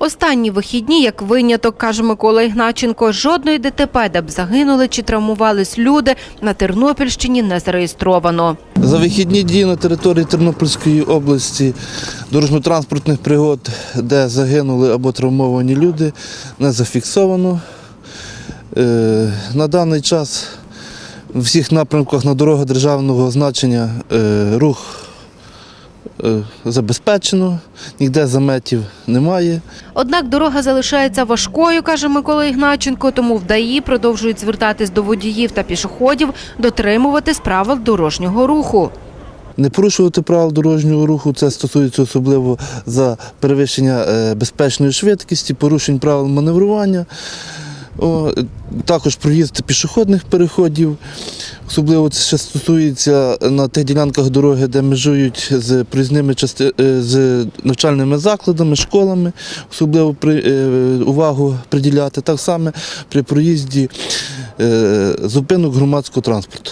Останні вихідні, як виняток, каже Микола Ігначенко, жодної ДТП, де б загинули чи травмувались люди, на Тернопільщині не зареєстровано. За вихідні дні на території Тернопільської області дорожньо-транспортних пригод, де загинули або травмовані люди, не зафіксовано. Е, На даний час в всіх напрямках на дорогах державного значення е, рух забезпечено, ніде заметів немає. Однак дорога залишається важкою, каже Микола Ігначенко, тому в ДАІ продовжують звертатись до водіїв та пішоходів дотримуватись правил дорожнього руху. Не порушувати правил дорожнього руху, це стосується особливо за перевищення е, безпечної швидкості, порушень правил маневрування. Е, також проїзд пішохідних переходів. Особливо це ще стосується на тих ділянках дороги, де межують з проїзними части... е, з навчальними закладами, школами, особливо при... е, увагу приділяти. Так само при проїзді е, зупинок громадського транспорту.